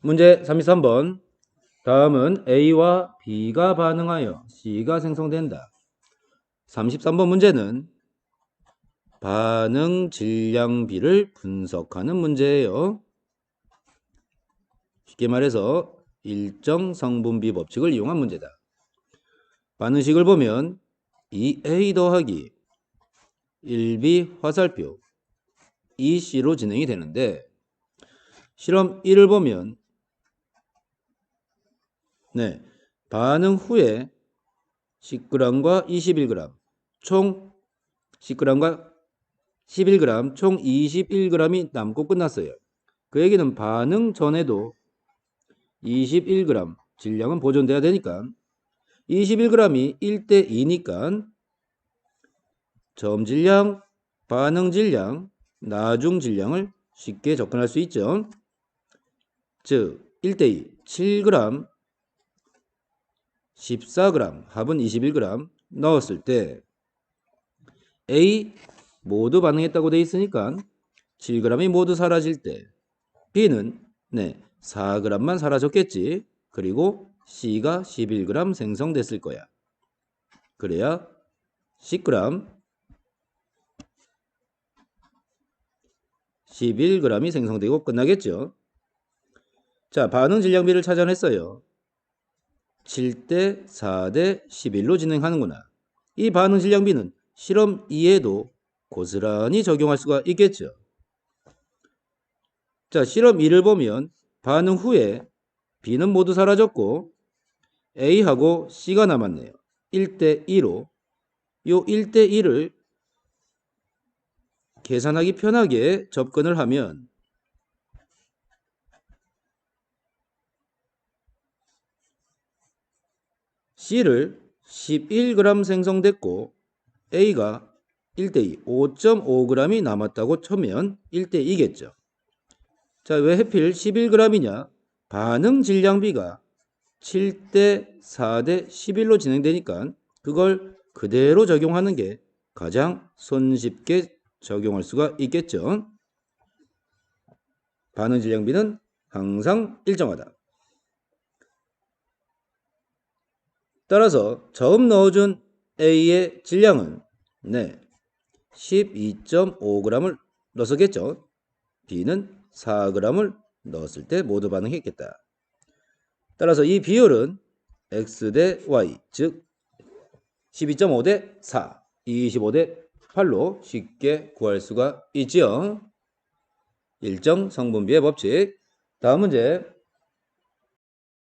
문제 33번. 다음은 A와 B가 반응하여 C가 생성된다. 33번 문제는 반응 질량비를 분석하는 문제예요. 쉽게 말해서 일정 성분비 법칙을 이용한 문제다. 반응식을 보면 2A 더하기 1B 화살표 2C로 진행이 되는데 실험 1을 보면 네, 반응 후에 10g과 21g 총 10g과 11g 총 21g이 남고 끝났어요. 그 얘기는 반응 전에도 21g 질량은 보존돼야 되니까 21g이 1대 2니까 점질량, 반응 질량, 나중 질량을 쉽게 접근할 수 있죠. 즉 1대 2 7g 14g 합은 21g 넣었을 때 A 모두 반응했다고 돼 있으니까 7g이 모두 사라질 때 B는 네 4g만 사라졌겠지. 그리고 C가 11g 생성됐을 거야. 그래야 10g 11g이 생성되고 끝나겠죠. 자, 반응 질량비를 찾아냈어요. 7대 4대 11로 진행하는구나. 이 반응 질량비는 실험 2에도 고스란히 적용할 수가 있겠죠. 자, 실험 2를 보면 반응 후에 B는 모두 사라졌고 A하고 C가 남았네요. 1대 2로 요 1대 2를 계산하기 편하게 접근을 하면 C를 11g 생성됐고 A가 1대2 5.5g이 남았다고 쳐면 1대2겠죠. 자, 왜 하필 11g이냐? 반응 질량비가 7대 4대 11로 진행되니까 그걸 그대로 적용하는 게 가장 손쉽게 적용할 수가 있겠죠. 반응 질량비는 항상 일정하다. 따라서 처음 넣어준 A의 질량은 네 12.5g을 넣었겠죠. B는 4g을 넣었을 때 모두 반응했겠다. 따라서 이 비율은 x 대 y 즉 12.5 대 4, 25 대 8로 쉽게 구할 수가 있지요. 일정 성분비의 법칙. 다음 문제